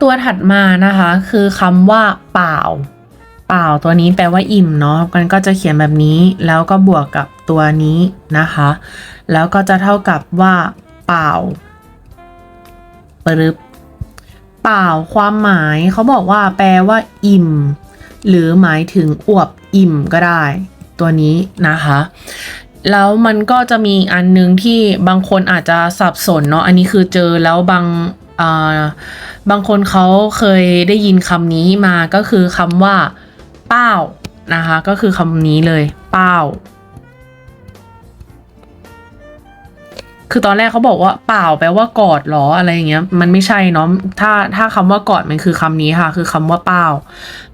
ตัวถัดมานะคะ คือคำว่าเปล่า เปล่าตัวนี้แปลว่าอิ่มเนาะมันก็จะเขียนแบบนี้ แล้วก็บวกกับตัวนี้นะคะ แล้วก็จะเท่ากับว่า เปล่าปรึบเปล่าความหมายเขาบอกว่าแปลว่า อิ่ม หรือหมายถึงอวบอิ่มก็ได้ ตัวนี้นะคะแล้วมันก็จะมีอันนึงที่บางคนอาจจะสับสนเนาะอันนี้คือเจอแล้วบาง บางคนเขาเคยได้ยินคำนี้มาก็คือคำว่า เป้านะคะ ก็คือคำนี้เลย เป้าคือตอนแรกเขาบอกว่าเปล่าแปลว่ากอดหรออะไรอย่างเงี้ย มันไม่ใช่เนาะถ้าถ้าคำว่ากอดมันคือคำนี้ค่ะ คือคำว่าเป้า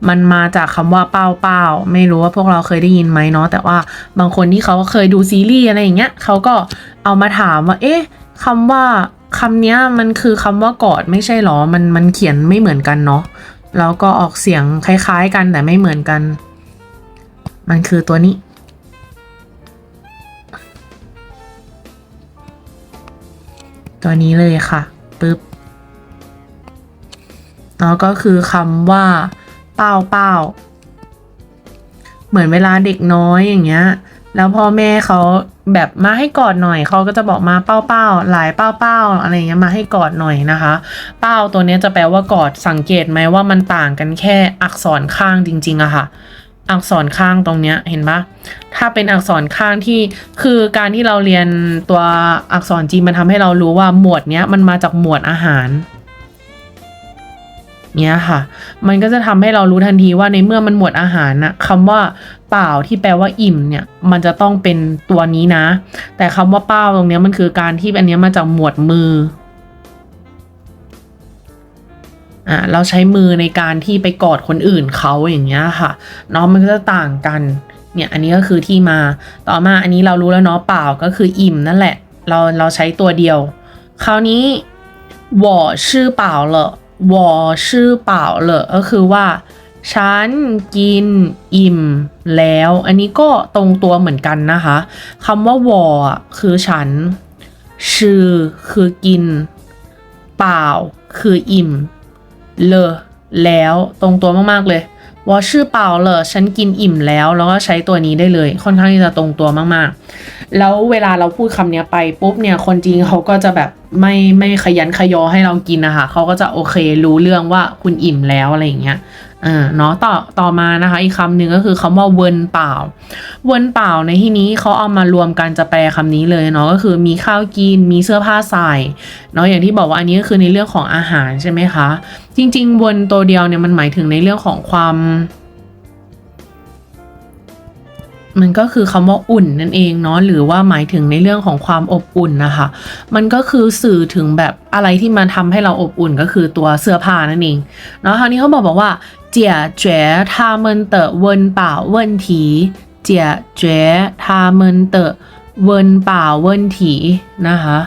มันมาจากคำว่าเป้าเป้าไม่รู้ว่าพวกเราเคยได้ยินไหมเนาะแต่ว่าบางคนที่เขาเคยดูซีรีส์อะไรอย่างเงี้ยเขาก็เอามาถามว่า เอ๊ะคำว่า คำนี้มันคือคำว่ากอดไม่ใช่หรอ มันมันเขียนไม่เหมือนกันเนาะ แล้วก็ออกเสียงคล้ายๆกันแต่ไม่เหมือนกัน มันคือตัวนี้ ตัวนี้เลยค่ะปึ๊บแล้วก็คือคำว่า เป้าเป้าเหมือนเวลาเด็กน้อยอย่างเงี้ย แล้วพ่อแม่เขา แบบมาให้กอดหน่อยเขาก็จะบอกมาเป้าเป้าหลายเป้าเป้าอะไรเงี้ยมาให้กอดหน่อยนะคะ เป้าตัวนี้จะแปลว่ากอดสังเกตไหมว่ามันต่างกันแค่อักษรข้างจริง ๆอะค่ะ อักษรข้างตรงเนี้ยเห็นปะถ้าเป็นอักษรข้างที่คือการที่เราเรียนตัวอักษรจีนมันทำให้เรารู้ว่าหมวดเนี้ยมันมาจากหมวดอาหาร เนี้ยค่ะ มันก็จะทำให้เรารู้ทันทีว่าในเมื่อมันหมวดอาหารนะคำว่าเปล่าที่แปลว่าอิ่มเนี่ย มันจะต้องเป็นตัวนี้นะ แต่คำว่าเป้าตรงเนี้ยมันคือการที่อันเนี้ยมาจากหมวดมือ อ่าเราใช้มือในการที่ไปกอดคนอื่นเขาอย่างเงี้ยค่ะเนาะมันก็จะต่างกันเนี่ยอันนี้ก็คือที่มาต่อมาอันนี้เรารู้แล้วเนาะเปล่าก็คืออิ่มนั่นแหละ เราเราใช้ตัวเดียว คราวนี้我吃饱了 วอชื่อเปล่าเลยก็คือว่า ฉันกินอิ่มแล้ว อันนี้ก็ตรงตัวเหมือนกันนะคะคำว่าวอคือฉัน ชื่อคือกิน เปล่า คืออิ่ม เลแล้วตรงตัวมากๆเลยวอชื่อเปล่าเลยฉันกินอิ่มแล้ว แล้วก็ใช้ตัวนี้ได้เลย ค่อนข้างที่จะตรงตัวมากๆ แล้วเวลาเราพูดคำเนี้ยไปปุ๊บเนี่ยคนจีนเขาก็จะแบบไม่ไม่ขยันขยอให้เรากินนะคะเขาก็จะโอเครู้เรื่องว่าคุณอิ่มแล้วอะไรอย่างเงี้ยอ่าเนาะต่อต่อมานะคะอีกคำหนึ่งก็คือคำว่าเวินเปล่า เวินเปล่าในที่นี้เขาเอามารวมกันจะแปลคำนี้เลยเนาะก็คือมีข้าวกินมีเสื้อผ้าใส่เนาะอย่างที่บอกว่าอันนี้ก็คือในเรื่องของอาหารใช่ไหมคะ จริง ๆ เวินตัวเดียวเนี่ยมันหมายถึงในเรื่องของความ มันก็คือคำว่าอุ่นนั่นเองเนาะหรือว่าหมายถึงในเรื่องของความอบอุ่นนะคะ มันก็คือสื่อถึงแบบอะไรที่มาทำให้เราอบอุ่นก็คือตัวเสื้อผ้านั่นเองเนาะคราวนี้เขาบอกบอกว่าเจียเจ๋ทาเมินเตอเวินป่าเวินถีเจียเจ๋ทาเมินเตอเวินป่าเวินถีนะคะ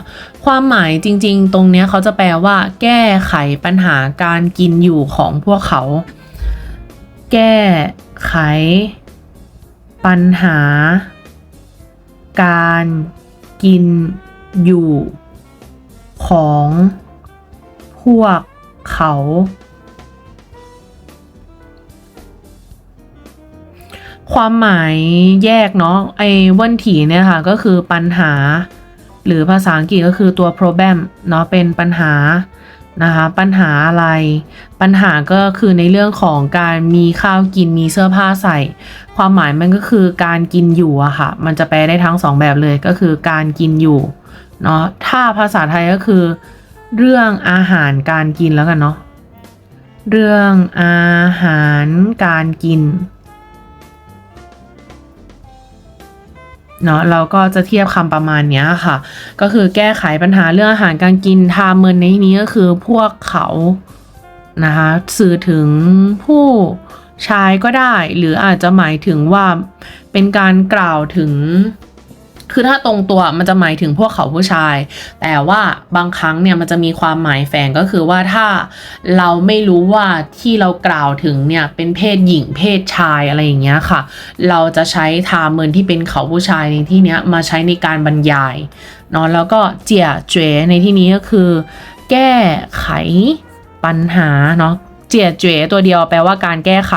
ความหมายจริงๆ ตรงเนี้ยเขาจะแปลว่า แก้ไขปัญหาการกินอยู่ของพวกเขา แก้ไข ปัญหา การกินอยู่ ของ พวกเขา ความหมายแยกเนาะไอ้วันถีเนี่ยค่ะ ก็คือปัญหา หรือภาษาอังกฤษก็คือตัว problem เนาะเป็นปัญหา นะคะปัญหาอะไร ปัญหาก็คือในเรื่องของการมีข้าวกินมีเสื้อผ้าใส่ ความหมายมันก็คือการกินอยู่อะค่ะ มันจะแปลได้ทั้งสองแบบเลยก็คือการกินอยู่เนาะถ้าภาษาไทยก็คือ เรื่องอาหารการกินแล้วกันเนาะเรื่องอาหารการกิน เนาะเราก็จะเทียบคำประมาณนี้ค่ะ ก็คือแก้ไขปัญหาเรื่องอาหารการกินทาเมินในนี้ก็คือพวกเขานะคะสื่อถึงผู้ชายก็ได้ หรืออาจจะหมายถึงว่าเป็นการกล่าวถึง คือถ้าตรงตัวมันจะหมายถึงพวกเขาผู้ชาย แต่ว่าบางครั้งเนี่ยมันจะมีความหมายแฝงก็คือว่าถ้าเราไม่รู้ว่าที่เรากล่าวถึงเนี่ยเป็นเพศหญิงเพศชายอะไรอย่างเงี้ยค่ะ เราจะใช้ทาเมินที่เป็นเขาผู้ชายในที่เนี้ยมาใช้ในการบรรยายเนาะแล้วก็เจียเจวในที่นี้ก็คือ แก้ไขปัญหาเนาะ เจียเจ๋ตัวเดียวแปลว่าการแก้ไข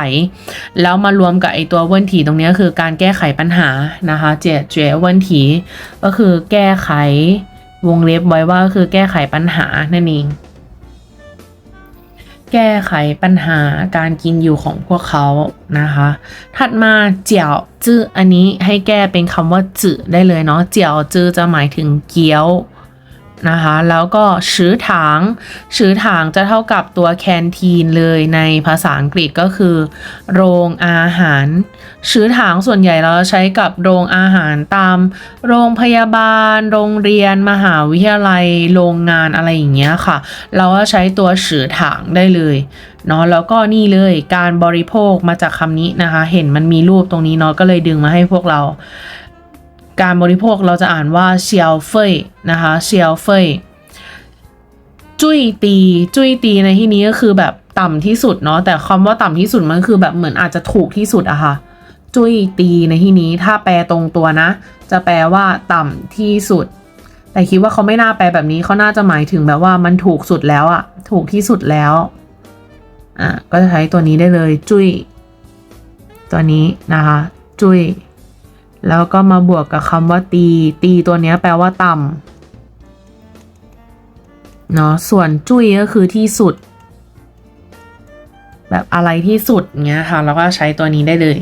แล้วมารวมกับไอตัวเวินถีตรงนี้คือการแก้ไขปัญหานะคะ เจียเจ๋เวินถีก็คือแก้ไขวงเล็บไว้ว่าคือแก้ไขปัญหานั่นเองแก้ไขปัญหาการกินอยู่ของพวกเขานะคะ ถัดมาเจียวจื้ออันนี้ให้แก้เป็นคำว่าจื้อได้เลยเนาะเจียวจื้อจะหมายถึงเกี๊ยว นะคะแล้วก็ชื้อถางชื้อถางจะเท่ากับตัวแคนทีนเลยในภาษาอังกฤษก็คือ โรงอาหารชื้อถางส่วนใหญ่เราใช้กับโรงอาหารตาม โรงพยาบาล โรงเรียน มหาวิทยาลัย โรงงานอะไรอย่างเงี้ยค่ะ เราก็ใช้ตัวชื้อถางได้เลยเนาะแล้วก็นี่เลยการบริโภคมาจากคำนี้นะคะ เห็นมันมีรูปตรงนี้เนาะก็เลยดึงมาให้พวกเรา การบริโภคเราจะอ่านว่าเชียวเฟยนะคะเชียวเฟยจุ้ยตีจุ้ยตีในที่นี้ก็คือแบบต่ำที่สุดเนาะแต่คำว่าต่ำที่สุดมันคือแบบเหมือนอาจจะถูกที่สุดอะค่ะจุ้ยตีในที่นี้ถ้าแปลตรงตัวนะ จะแปลว่าต่ำที่สุด แต่คิดว่าเขาไม่น่าแปลแบบนี้เขาน่าจะหมายถึงแบบว่ามันถูกสุดแล้วอะถูกที่สุดแล้วอะก็จะใช้ตัวนี้ได้เลยจุ้ยตัวนี้นะคะ จุ้ย แล้วก็มาบวกกับคำว่าตี ตีตัวนี้แปลว่าต่ำเนาะส่วนจุ้ยก็คือที่สุด แบบอะไรที่สุดเงี้ยค่ะ แล้วก็ใช้ตัวนี้ได้เลย